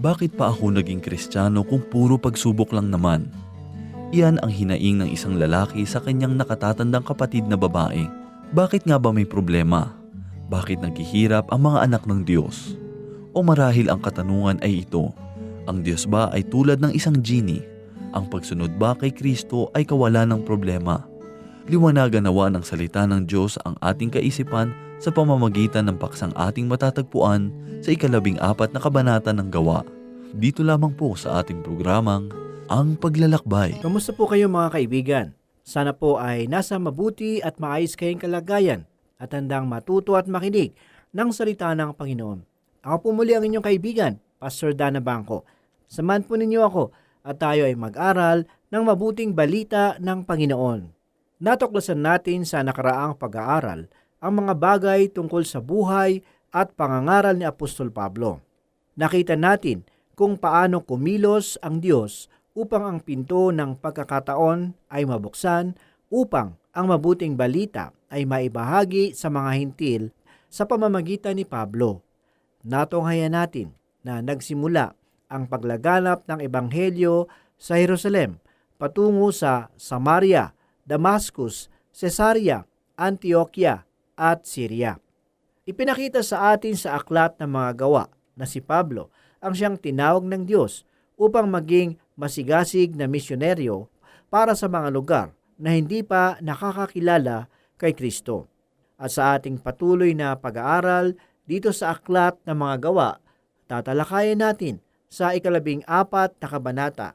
Bakit pa ako naging kristyano kung puro pagsubok lang naman? Iyan ang hinaing ng isang lalaki sa kanyang nakatatandang kapatid na babae. Bakit nga ba may problema? Bakit naghihirap ang mga anak ng Diyos? O marahil ang katanungan ay ito, ang Diyos ba ay tulad ng isang genie? Ang pagsunod ba kay Kristo ay kawalan ng problema? Liwanagan nawa ng salita ng Diyos ang ating kaisipan sa pamamagitan ng paksang ating matatagpuan sa ikalabing apat na kabanata ng gawa. Dito lamang po sa ating programang Ang Paglalakbay. Kamusta po kayo mga kaibigan? Sana po ay nasa mabuti at maayos kayong kalagayan at handang matuto at makinig ng salita ng Panginoon. Ako po muli ang inyong kaibigan, Pastor Dana Bangko. Samahan po ninyo ako at tayo ay mag-aral ng mabuting balita ng Panginoon. Natuklasan natin sa nakaraang pag-aaral ang mga bagay tungkol sa buhay at pangangaral ni Apostol Pablo. Nakita natin kung paano kumilos ang Diyos upang ang pinto ng pagkakataon ay mabuksan upang ang mabuting balita ay maibahagi sa mga hintil sa pamamagitan ni Pablo. Natunghayan natin na nagsimula ang paglaganap ng Ebanghelyo sa Jerusalem patungo sa Samaria, Damascus, Caesarea, Antioquia at Syria. Ipinakita sa atin sa aklat ng mga gawa na si Pablo ang siyang tinawag ng Diyos upang maging masigasig na misyonaryo para sa mga lugar na hindi pa nakakakilala kay Kristo. At sa ating patuloy na pag-aaral dito sa aklat ng mga gawa, tatalakayan natin sa ikalabing apat na kabanata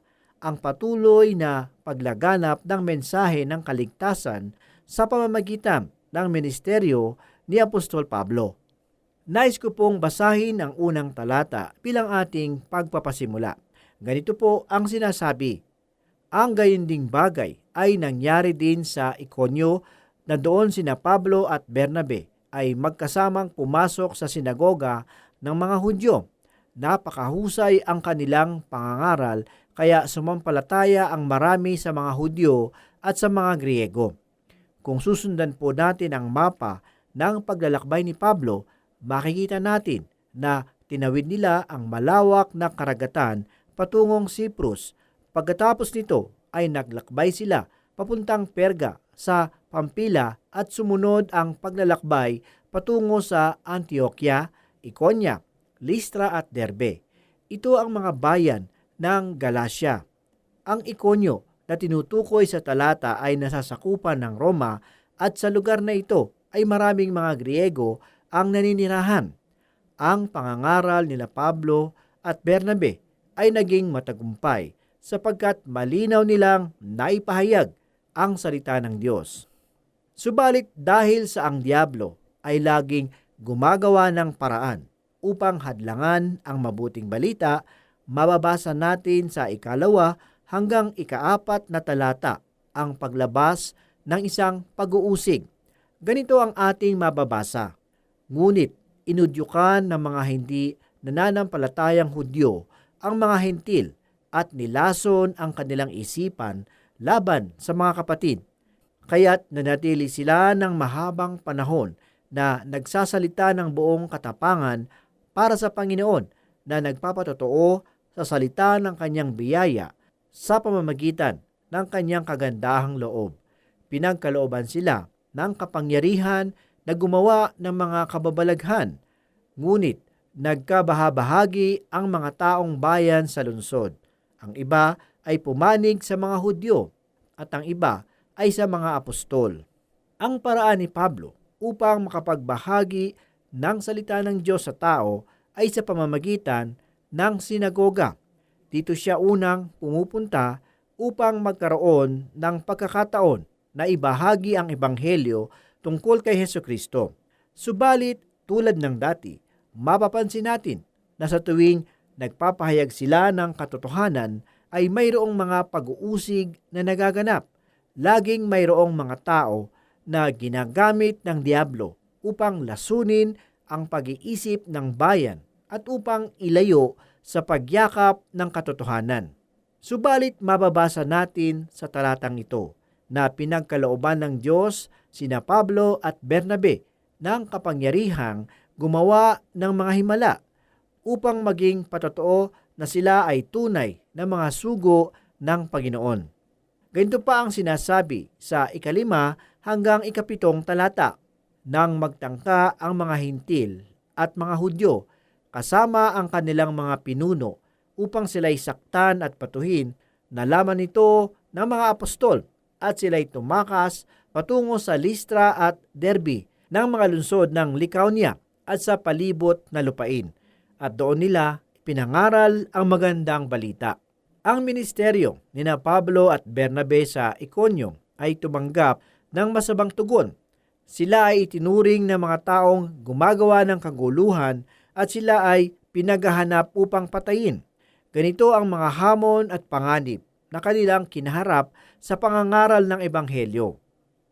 ang patuloy na paglaganap ng mensahe ng kaligtasan sa pamamagitan ng ministeryo ni Apostol Pablo. Nais ko pong basahin ang unang talata bilang ating pagpapasimula. Ganito po ang sinasabi. Ang gayunding bagay ay nangyari din sa Ikonyo na doon sina Pablo at Bernabe ay magkasamang pumasok sa sinagoga ng mga Hudyo. Napakahusay ang kanilang pangangaral kaya sumampalataya ang marami sa mga Hudyo at sa mga Griego. Kung susundan po natin ang mapa ng paglalakbay ni Pablo, makikita natin na tinawid nila ang malawak na karagatan patungong Cyprus. Pagkatapos nito ay naglakbay sila papuntang Perga sa Pampila at sumunod ang paglalakbay patungo sa Antioquia, Iconia, Listra at Derbe. Ito ang mga bayan ng Galacia. Ang Iconio na tinutukoy sa talata ay nasasakupan ng Roma at sa lugar na ito ay maraming mga Griego ang naninirahan. Ang pangangaral nila Pablo at Bernabe ay naging matagumpay sapagkat malinaw nilang naipahayag ang salita ng Diyos. Subalit dahil sa ang Diablo ay laging gumagawa ng paraan upang hadlangan ang mabuting balita, mababasa natin sa ikalawa hanggang ikaapat na talata ang paglabas ng isang pag-uusig. Ganito ang ating mababasa. Ngunit inudyukan ng mga hindi nananampalatayang Hudyo ang mga hentil at nilason ang kanilang isipan laban sa mga kapatid. Kaya't nanatili sila ng mahabang panahon na nagsasalita ng buong katapangan para sa Panginoon na nagpapatotoo sa salita ng kanyang biyaya sa pamamagitan ng kanyang kagandahang loob. Pinagkalooban sila ng kapangyarihan na gumawa ng mga kababalaghan, ngunit nagkabahabahagi ang mga taong bayan sa lungsod. Ang iba ay pumanig sa mga Hudyo at ang iba ay sa mga apostol. Ang paraan ni Pablo upang makapagbahagi ng salita ng Diyos sa tao ay sa pamamagitan ng sinagoga. Dito siya unang pumupunta upang magkaroon ng pagkakataon na ibahagi ang ebanghelyo tungkol kay Heso Kristo. Subalit, tulad ng dati, mapapansin natin na sa tuwing nagpapahayag sila ng katotohanan ay mayroong mga pag-uusig na nagaganap. Laging mayroong mga tao na ginagamit ng Diablo upang lasunin ang pag-iisip ng bayan at upang ilayo sa pagyakap ng katotohanan. Subalit mababasa natin sa talatang ito na pinagkalooban ng Diyos sina Pablo at Bernabe ng kapangyarihang gumawa ng mga himala upang maging patotoo na sila ay tunay na mga sugo ng Panginoon. Ganito pa ang sinasabi sa ikalima hanggang ikapitong talata. Nang magtangka ang mga hintil at mga Hudyo kasama ang kanilang mga pinuno upang sila'y saktan at patuhin, nalaman nito ng mga apostol at sila'y tumakas patungo sa Listra at Derby ng mga lungsod ng Lycaonia at sa palibot na lupain. At doon nila pinangaral ang magandang balita. Ang ministeryo ni na Pablo at Bernabe sa Iconium ay tumanggap ng masabang tugon. Sila ay itinuring ng mga taong gumagawa ng kaguluhan at sila ay pinagahanap upang patayin. Ganito ang mga hamon at panganib na kanilang kinaharap sa pangangaral ng Ebanghelyo.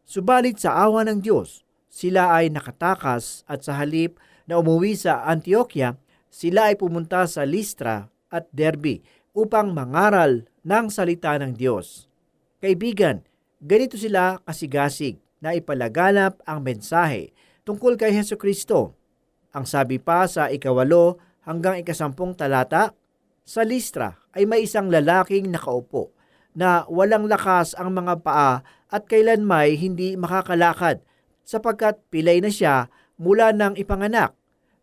Subalit sa awa ng Diyos, sila ay nakatakas at sa halip na umuwi sa Antioquia, sila ay pumunta sa Listra at Derby upang mangaral ng salita ng Diyos. Kaibigan, ganito sila kasigasig na ipalaganap ang mensahe tungkol kay Heso Kristo. Ang sabi pa sa ikawalo hanggang ikasampung talata, sa Listra ay may isang lalaking nakaupo na walang lakas ang mga paa at kailanmay hindi makakalakad sapagkat pilay na siya mula ng ipanganak.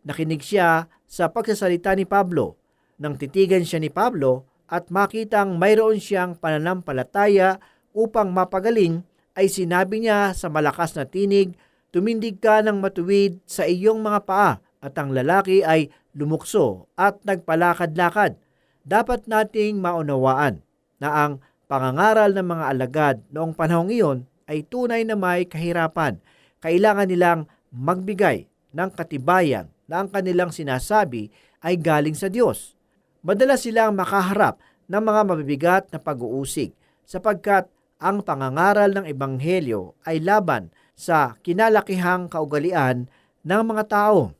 Nakinig siya sa pagsasalita ni Pablo. Nang titigan siya ni Pablo at makitang mayroon siyang pananampalataya upang mapagaling, ay sinabi niya sa malakas na tinig, Tumindig ka ng matuwid sa iyong mga paa at ang lalaki ay lumukso at nagpalakad-lakad. Dapat nating maunawaan na ang pangangaral ng mga alagad noong panahong iyon ay tunay na may kahirapan. Kailangan nilang magbigay ng katibayan na ang kanilang sinasabi ay galing sa Diyos. Madalas silang makaharap ng mga mabibigat na pag-uusig sapagkat ang pangangaral ng Ebanghelyo ay laban sa kinalakihang kaugalian ng mga tao.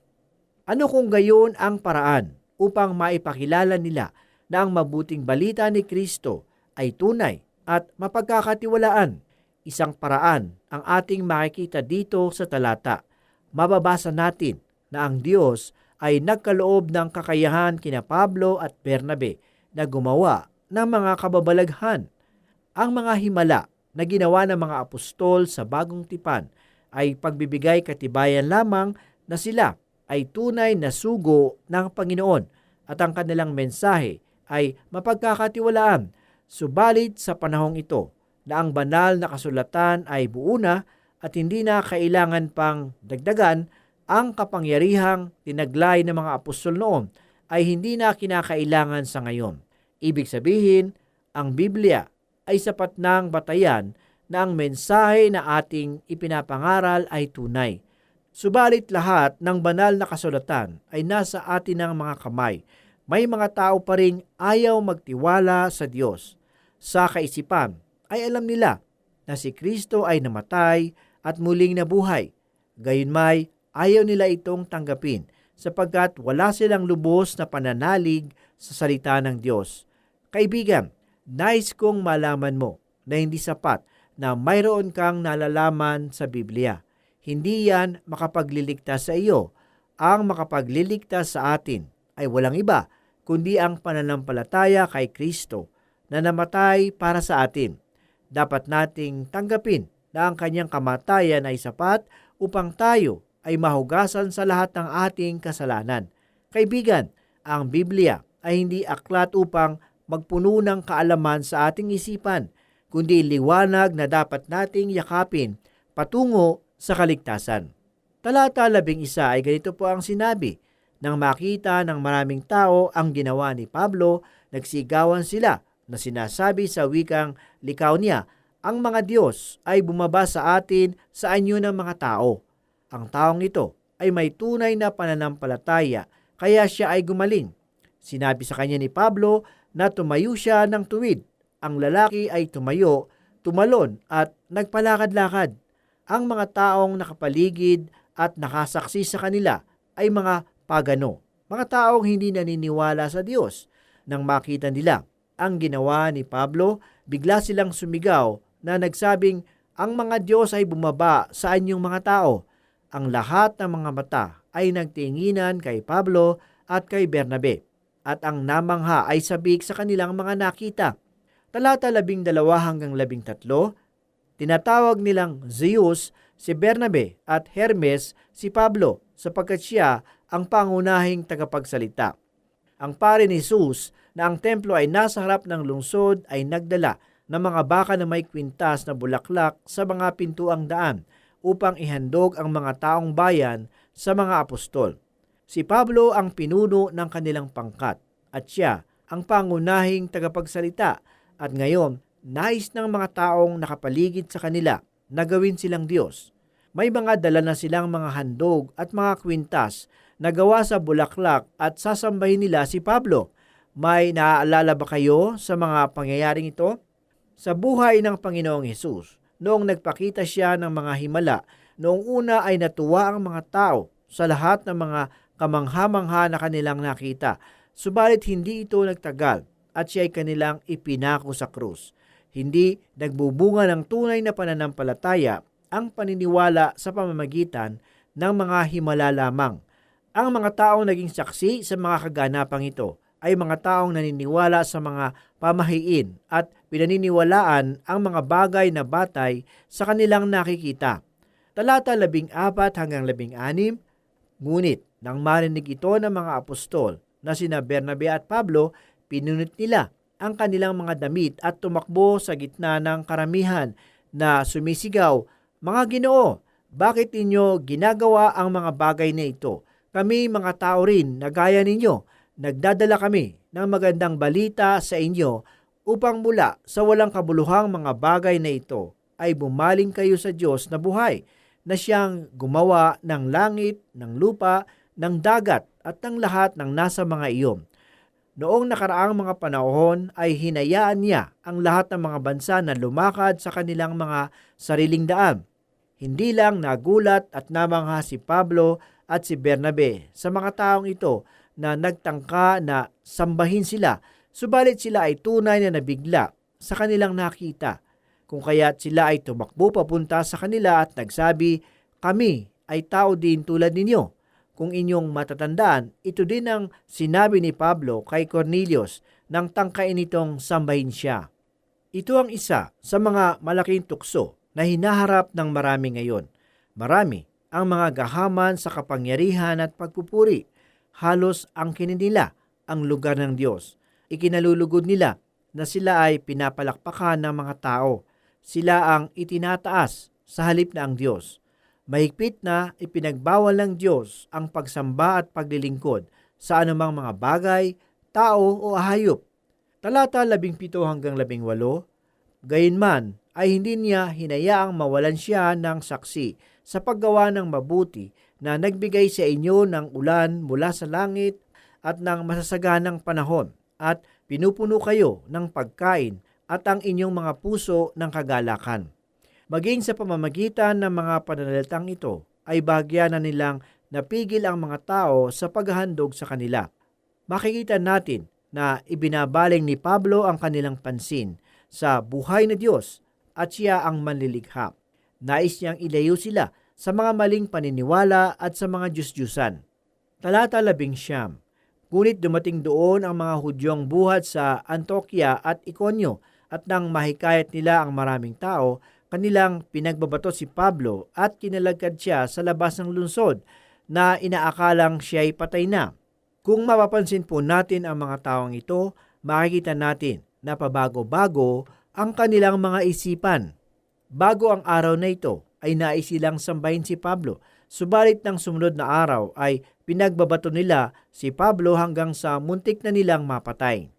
Ano kung gayon ang paraan upang maipakilala nila na ang mabuting balita ni Kristo ay tunay at mapagkakatiwalaan? Isang paraan ang ating makikita dito sa talata. Mababasa natin na ang Diyos ay nagkaloob ng kakayahan kina Pablo at Bernabe na gumawa ng mga kababalaghan. Ang mga himala na ginawa ng mga apostol sa bagong tipan ay pagbibigay katibayan lamang na sila ay tunay na sugo ng Panginoon at ang kanilang mensahe ay mapagkakatiwalaan. Subalit sa panahong ito na ang banal na kasulatan ay buo na at hindi na kailangan pang dagdagan, ang kapangyarihang tinaglay ng mga apostol noon ay hindi na kinakailangan sa ngayon. Ibig sabihin, ang Biblia ay sapat ng batayan na ang mensahe na ating ipinapangaral ay tunay. Subalit lahat ng banal na kasulatan ay nasa atin ng mga kamay. May mga tao pa ring ayaw magtiwala sa Diyos. Sa kaisipan ay alam nila na si Kristo ay namatay at muling nabuhay. Gayunmay, ayaw nila itong tanggapin sapagkat wala silang lubos na pananalig sa salita ng Diyos. Kaibigan, Nais kong malaman mo na hindi sapat na mayroon kang nalalaman sa Biblia. Hindi yan makapagliligtas sa iyo. Ang makapagliligtas sa atin ay walang iba kundi ang pananampalataya kay Kristo na namatay para sa atin. Dapat nating tanggapin na ang kanyang kamatayan ay sapat upang tayo ay mahugasan sa lahat ng ating kasalanan. Kaibigan, ang Biblia ay hindi aklat upang magpuno ng kaalaman sa ating isipan, kundi liwanag na dapat nating yakapin patungo sa kaligtasan. Talata labing isa ay ganito po ang sinabi, nang makita ng maraming tao ang ginawa ni Pablo, nagsigawan sila na sinasabi sa wikang likaw niya, ang mga Diyos ay bumaba sa atin sa anyo ng mga tao. Ang taong ito ay may tunay na pananampalataya, kaya siya ay gumaling. Sinabi sa kanya ni Pablo na tumayo siya ng tuwid. Ang lalaki ay tumayo, tumalon at nagpalakad-lakad. Ang mga taong nakapaligid at nakasaksi sa kanila ay mga pagano, mga taong hindi naniniwala sa Diyos. Nang makita nila ang ginawa ni Pablo, bigla silang sumigaw na nagsabing, ang mga Diyos ay bumaba sa anyong mga tao. Ang lahat ng mga mata ay nagtinginan kay Pablo at kay Bernabe. At ang namangha ay sabik sa kanilang mga nakita. Talata labing dalawa hanggang labing tatlo, tinatawag nilang Zeus si Bernabe at Hermes si Pablo sapagkat siya ang pangunahing tagapagsalita. Ang pare ni Jesus na ang templo ay nasa harap ng lungsod ay nagdala ng mga baka na may kwintas na bulaklak sa mga pintuang daan upang ihandog ang mga taong bayan sa mga apostol. Si Pablo ang pinuno ng kanilang pangkat at siya ang pangunahing tagapagsalita at ngayon nais ng mga taong nakapaligid sa kanila na gawin silang Diyos. May mga dala na silang mga handog at mga kwintas na gawa sa bulaklak at sasambahin nila si Pablo. May naaalala ba kayo sa mga pangyayaring ito? Sa buhay ng Panginoong Hesus, noong nagpakita siya ng mga himala, noong una ay natuwa ang mga tao sa lahat ng mga kamangha-mangha na kanilang nakita. Subalit hindi ito nagtagal at siya ay kanilang ipinako sa krus. Hindi nagbubunga ng tunay na pananampalataya ang paniniwala sa pamamagitan ng mga himala lamang. Ang mga taong naging saksi sa mga kaganapang ito ay mga taong naniniwala sa mga pamahiin at pinaniniwalaan ang mga bagay na batay sa kanilang nakikita. Talata 14 hanggang 16, ngunit nang marinig ito ng mga apostol na sina Bernabe at Pablo, pinunit nila ang kanilang mga damit at tumakbo sa gitna ng karamihan na sumisigaw, Mga ginoo, bakit ninyo ginagawa ang mga bagay na ito? Kami mga tao rin na gaya ninyo, nagdadala kami ng magandang balita sa inyo upang mula sa walang kabuluhang mga bagay na ito ay bumaling kayo sa Diyos na buhay na siyang gumawa ng langit, ng lupa, ng dagat at ng lahat ng nasa mga iyon. Noong nakaraang mga panahon ay hinayaan niya ang lahat ng mga bansa na lumakad sa kanilang mga sariling daan. Hindi lang nagulat at namangha si Pablo at si Bernabe sa mga taong ito na nagtangka na sambahin sila, subalit sila ay tunay na nabigla sa kanilang nakita. Kung kaya't sila ay tumakbo papunta sa kanila at nagsabi, Kami ay tao din tulad ninyo. Kung inyong matatandaan, ito din ang sinabi ni Pablo kay Cornelius nang tangkain nitong sambahin siya. Ito ang isa sa mga malaking tukso na hinaharap ng marami ngayon. Marami ang mga gahaman sa kapangyarihan at pagpupuri. Halos ang kininila ang lugar ng Diyos. Ikinalulugod nila na sila ay pinapalakpakan ng mga tao. Sila ang itinataas sa halip na ang Diyos. Mahigpit na ipinagbawal ng Diyos ang pagsamba at paglilingkod sa anumang mga bagay, tao o ahayop. Talata 17 hanggang 18, Gayunman ay hindi niya hinayaang mawalan siya ng saksi sa paggawa ng mabuti na nagbigay sa inyo ng ulan mula sa langit at ng masasaganang panahon at pinupuno kayo ng pagkain at ang inyong mga puso ng kagalakan. Maging sa pamamagitan ng mga pananalitang ito ay bahagya na nilang napigil ang mga tao sa paghahandog sa kanila. Makikita natin na ibinabaling ni Pablo ang kanilang pansin sa buhay na Diyos at siya ang manlilikha. Nais niyang ilayo sila sa mga maling paniniwala at sa mga Diyos-Diyusan. Talata labing siyam. Ngunit dumating doon ang mga Hudyong buhat sa Antokya at Ikonyo at nang mahikayat nila ang maraming tao, kanilang pinagbabato si Pablo at kinalagkad siya sa labas ng lungsod na inaakalang siya'y patay na. Kung mapapansin po natin ang mga taong ito, makikita natin na pabago-bago ang kanilang mga isipan. Bago ang araw na ito ay nais silang sambahin si Pablo, subalit ng sumunod na araw ay pinagbabato nila si Pablo hanggang sa muntik na nilang mapatay.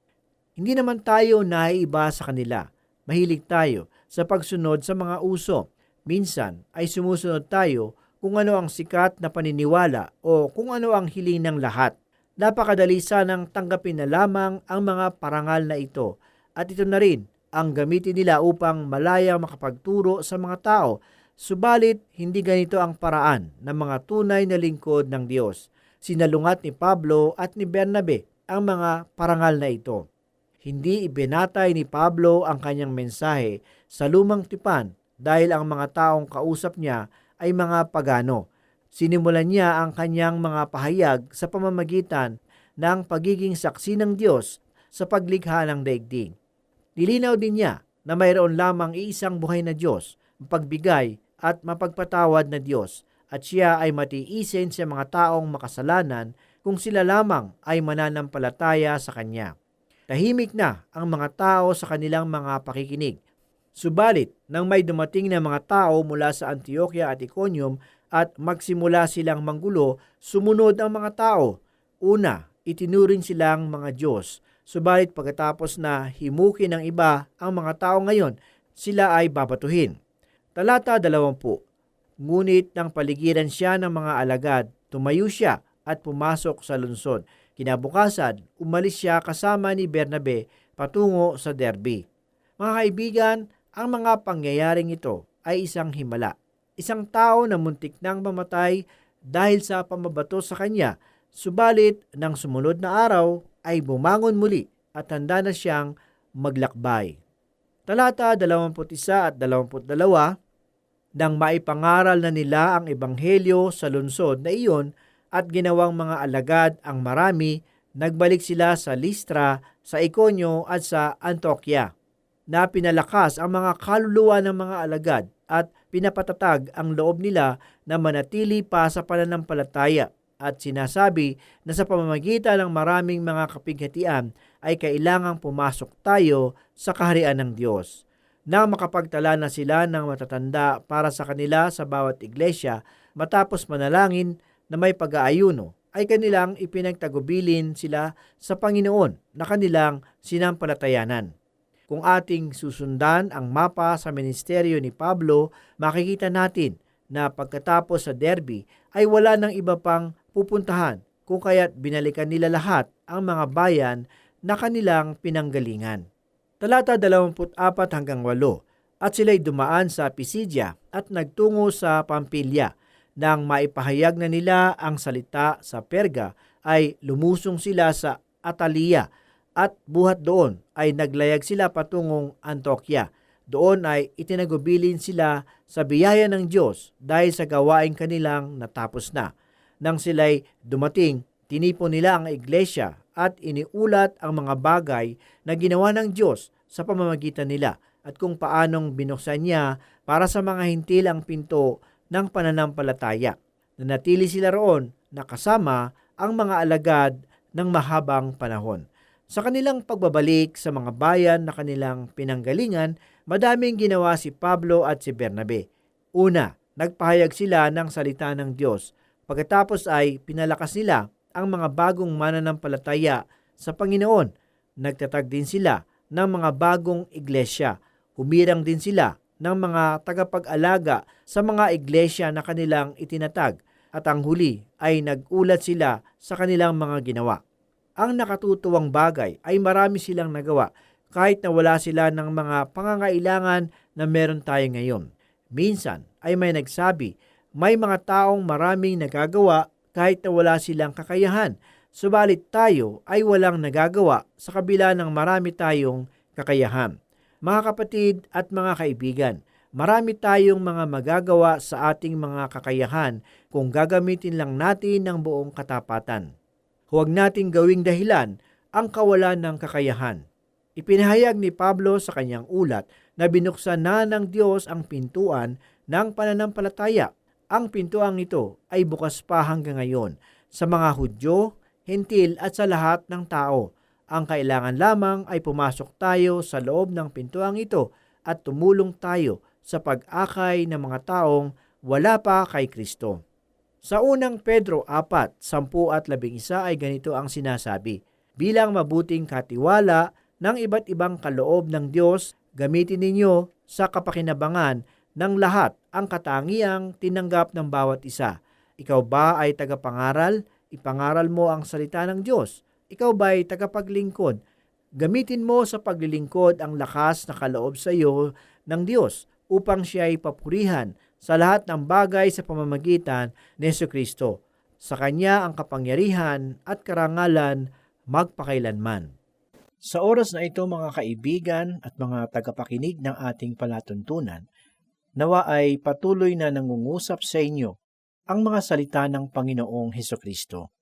Hindi naman tayo naiiba sa kanila. Mahilig tayo sa pagsunod sa mga uso. Minsan ay sumusunod tayo kung ano ang sikat na paniniwala o kung ano ang hiling ng lahat. Napakadali sanang tanggapin na lamang ang mga parangal na ito at ito na rin ang gamitin nila upang malayang makapagturo sa mga tao. Subalit, hindi ganito ang paraan ng mga tunay na lingkod ng Diyos. Sinalungat ni Pablo at ni Bernabe ang mga parangal na ito. Hindi ibinatay ni Pablo ang kanyang mensahe sa lumang tipan dahil ang mga taong kausap niya ay mga pagano. Sinimulan niya ang kanyang mga pahayag sa pamamagitan ng pagiging saksi ng Diyos sa paglikha ng daigdig. Nilinaw din niya na mayroon lamang iisang buhay na Diyos, mapagbigay at mapagpatawad na Diyos at siya ay matiisin sa mga taong makasalanan kung sila lamang ay mananampalataya sa Kanya. Tahimik na ang mga tao sa kanilang mga pakikinig. Subalit, nang may dumating na mga tao mula sa Antioquia at Iconium at magsimula silang manggulo, sumunod ang mga tao. Una, itinuring silang mga Diyos. Subalit pagkatapos na himukin ng iba ang mga tao ngayon, sila ay babatuhin. Talata 20. Ngunit nang paligiran siya ng mga alagad, tumayo siya at pumasok sa lungsod. Kinabukasan, umalis siya kasama ni Bernabe patungo sa Derby. Mga kaibigan, ang mga pangyayaring ito ay isang himala. Isang tao na muntik nang mamatay dahil sa pamabato sa kanya, subalit nang sumunod na araw ay bumangon muli at handa na siyang maglakbay. Talata 21 at 22 nang maipangaral na nila ang ebanghelyo sa lungsod na iyon at ginawang mga alagad ang marami, nagbalik sila sa Listra, sa Iconio at sa Antioquia na pinalakas ang mga kaluluwa ng mga alagad at pinapatatag ang loob nila na manatili pa sa pananampalataya at sinasabi na sa pamamagitan ng maraming mga kapighatian ay kailangang pumasok tayo sa kaharian ng Diyos. Nang makapagtala na sila ng matatanda para sa kanila sa bawat iglesia matapos manalangin na may pag-aayuno, ay kanilang ipinagtagubilin sila sa Panginoon na kanilang sinampalatayanan. Kung ating susundan ang mapa sa ministeryo ni Pablo, makikita natin na pagkatapos sa derby ay wala nang iba pang pupuntahan kung kaya't binalikan nila lahat ang mga bayan na kanilang pinanggalingan. Talata 24 hanggang 8 at sila'y dumaan sa Pisidia at nagtungo sa Pampilya. Nang maipahayag na nila ang salita sa Perga ay lumusong sila sa Atalia at buhat doon ay naglayag sila patungong Antioquia. Doon ay itinagubilin sila sa biyaya ng Diyos dahil sa gawain kanilang natapos na. Nang sila'y dumating, tinipon nila ang iglesia at iniulat ang mga bagay na ginawa ng Diyos sa pamamagitan nila at kung paanong binuksan niya para sa mga hintil ang pinto ng pananampalataya. Nanatili sila roon na kasama ang mga alagad ng mahabang panahon. Sa kanilang pagbabalik sa mga bayan na kanilang pinanggalingan, madaming ginawa si Pablo at si Bernabe. Una, nagpahayag sila ng salita ng Diyos. Pagkatapos ay pinalakas nila ang mga bagong mananampalataya sa Panginoon. Nagtatag din sila ng mga bagong iglesia. Humirang din sila ng mga tagapag-alaga sa mga iglesia na kanilang itinatag at ang huli ay nagulat sila sa kanilang mga ginawa. Ang nakatutuwang bagay ay marami silang nagawa kahit na wala sila ng mga pangangailangan na meron tayo ngayon. Minsan ay may nagsabi, may mga taong maraming nagagawa kahit na wala silang kakayahan, subalit tayo ay walang nagagawa sa kabila ng marami tayong kakayahan. Mga kapatid at mga kaibigan, marami tayong mga magagawa sa ating mga kakayahan kung gagamitin lang natin ng buong katapatan. Huwag nating gawing dahilan ang kawalan ng kakayahan. Ipinahayag ni Pablo sa kanyang ulat na binuksan na ng Diyos ang pintuan ng pananampalataya. Ang pintuang ito ay bukas pa hanggang ngayon sa mga Hudyo, Hentil at sa lahat ng tao. Ang kailangan lamang ay pumasok tayo sa loob ng pintuang ito at tumulong tayo sa pag-akay ng mga taong wala pa kay Kristo. Sa unang Pedro 4, 10 at 11 ay ganito ang sinasabi, Bilang mabuting katiwala ng iba't ibang kaloob ng Diyos, gamitin ninyo sa kapakinabangan ng lahat ang katangiang tinanggap ng bawat isa. Ikaw ba ay tagapangaral? Ipangaral mo ang salita ng Diyos. Ikaw ba ay tagapaglingkod? Gamitin mo sa paglilingkod ang lakas na kaloob sa iyo ng Diyos upang siya ay papurihan sa lahat ng bagay sa pamamagitan ni Yesu Kristo. Sa Kanya ang kapangyarihan at karangalan magpakailanman. Sa oras na ito mga kaibigan at mga tagapakinig ng ating palatuntunan, nawa ay patuloy na nangungusap sa inyo ang mga salita ng Panginoong Heso Kristo.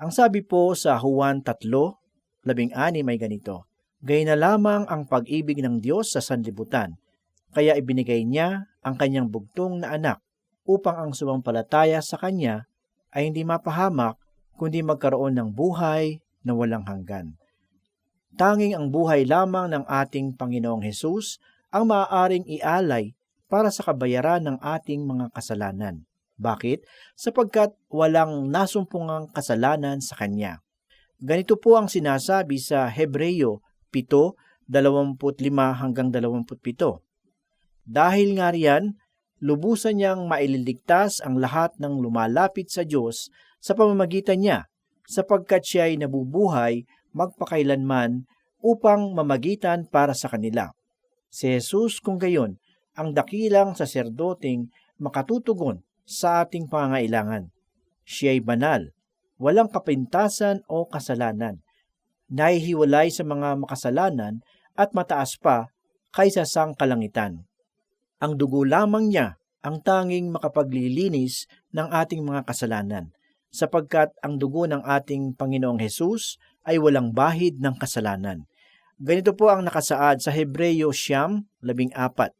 Ang sabi po sa Juan 3, labing ani may ganito, Gay na lamang ang pag-ibig ng Diyos sa sanlibutan, kaya ibinigay niya ang kanyang bugtong na anak upang ang sumampalataya sa kanya ay hindi mapahamak kundi magkaroon ng buhay na walang hanggan. Tanging ang buhay lamang ng ating Panginoong Hesus ang maaaring ialay para sa kabayaran ng ating mga kasalanan. Bakit? Sapagkat walang nasumpungang kasalanan sa Kanya. Ganito po ang sinasabi sa Hebreyo 7:25 hanggang 27. Dahil nga riyan, lubusan niyang maililigtas ang lahat ng lumalapit sa Diyos sa pamamagitan niya, sapagkat siya ay nabubuhay magpakailanman upang mamagitan para sa kanila. Si Jesus kung gayon, ang dakilang saserdoting makatutugon sa ating pangailangan. Siya ay banal, walang kapintasan o kasalanan, nahihiwalay sa mga makasalanan at mataas pa kaysa sang kalangitan. Ang dugo lamang niya ang tanging makapaglilinis ng ating mga kasalanan, sapagkat ang dugo ng ating Panginoong Hesus ay walang bahid ng kasalanan. Ganito po ang nakasaad sa Hebreyo Siyam, labing apat.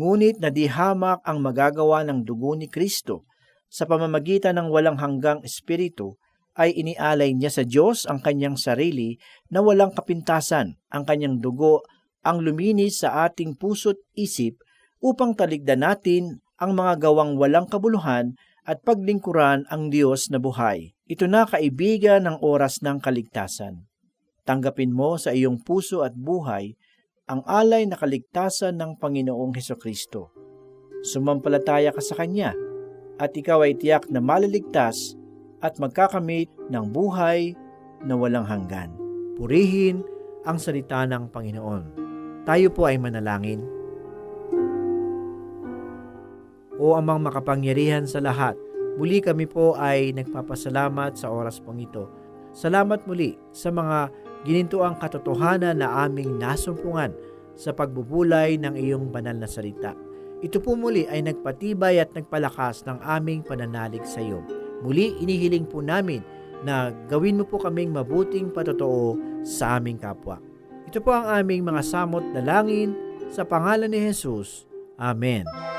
Ngunit nadihamak ang magagawa ng dugo ni Kristo sa pamamagitan ng walang hanggang espiritu ay inialay niya sa Diyos ang kanyang sarili na walang kapintasan, ang kanyang dugo ang luminis sa ating puso't isip upang taligdan natin ang mga gawang walang kabuluhan at paglingkuran ang Diyos na buhay. Ito na kaibigan ng oras ng kaligtasan. Tanggapin mo sa iyong puso at buhay ang alay na kaligtasan ng Panginoong Heso Kristo. Sumampalataya ka sa Kanya at ikaw ay tiyak na maliligtas at magkakamit ng buhay na walang hanggan. Purihin ang salita ng Panginoon. Tayo po ay manalangin. O amang makapangyarihan sa lahat, muli kami po ay nagpapasalamat sa oras pong ito. Salamat muli sa mga ginintuang katotohanan na aming nasumpungan sa pagbubulay ng iyong banal na salita. Ito po muli ay nagpatibay at nagpalakas ng aming pananalig sa iyo. Muli inihiling po namin na gawin mo po kaming mabuting patotoo sa aming kapwa. Ito po ang aming mga samot na langin sa pangalan ni Jesus. Amen.